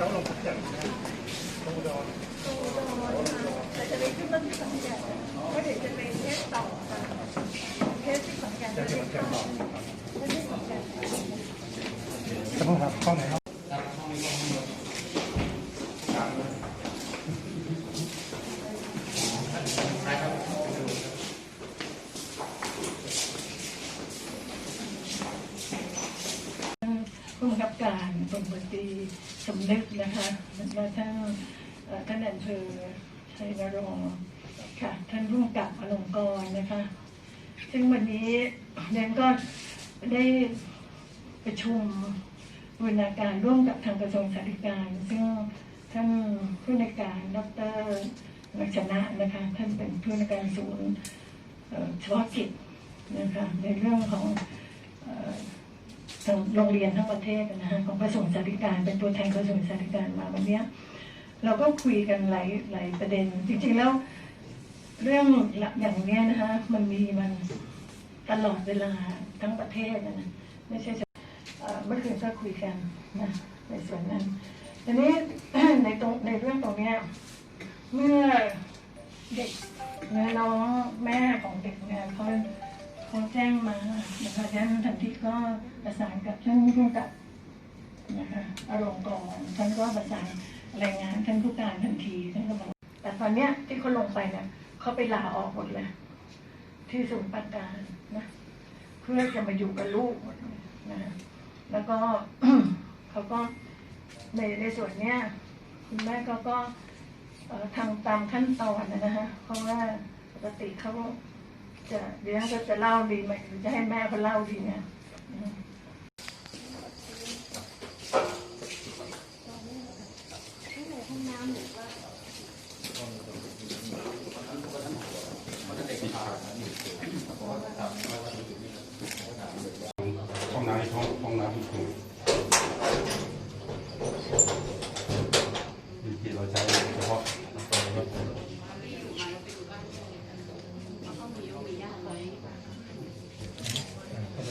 เขาลงทุกอย่างนะลงอุดรแต่จะไปขึ้นต้นที่ขอนแก่นเพราะเดี๋ยวจะไปเทสต่อค่ะเทสที่ขอนแก่นจะจะเกี่ยวได้กับค่ะต่อไม่ได้ขอนแก่นจะต้องครับห้องไหนครับผู้บังคับการพลตำรวจตรี สมนึกนะคะและท่านท่านอำเภอชัยนรงค์ค่ะ ท่านผู้กำกับอลงกรนะคะ ซึ่งวันนี้เรนก็ได้ประชุมบูรณาการร่วมกับทางกระทรวงสาธารณการ ซึ่งท่านผู้ในการดรลักษณะนะคะ ท่านเป็นผู้ในการศูนย์เอ่อเฉพาะกิจนะคะในเรื่องของ โรงเรียนทั้งประเทศนะฮะของกระทรวงสาธารณการเป็นตัวแทนกระทรวงสาธารณการมาวันนี้เราก็คุยกันหลายหลายประเด็น จริง ๆ แล้ว เรื่องอย่างเนี้ยนะคะมันมีมันตลอดเวลาทั้งประเทศนะไม่ใช่เฉพาะเมื่อคืนก็คุยกันนะในส่วนนั้นทีนี้ในตรงในเรื่องตรงเนี้ยเมื่อเด็กเมื่อน้องแม่ของเด็กเนี่ยเขา เขาแจ้งมานะคะฉะนั้นทันทีก็ประสานกับท่านผู้กับนะคะอารมณ์ก่อนท่านก็ประสานรายงานท่านผู้การทันทีท่านก็บอกแต่ตอนเนี้ยที่เขาลงไปเนี่ยเขาไปลาออกหมดเลย ที่ศูนย์ปราการนะเพื่อจะมาอยู่กับลูกหมดเลยนะแล้วก็เขาก็ในในส่วนเนี้ยคุณแม่เขาก็ทำตามขั้นตอนนะนะคะเพราะว่าปกติเขา จะเดี๋ยวก็จะเล่าดีไหมจะให้แม่เขาเล่าดีเนี่ย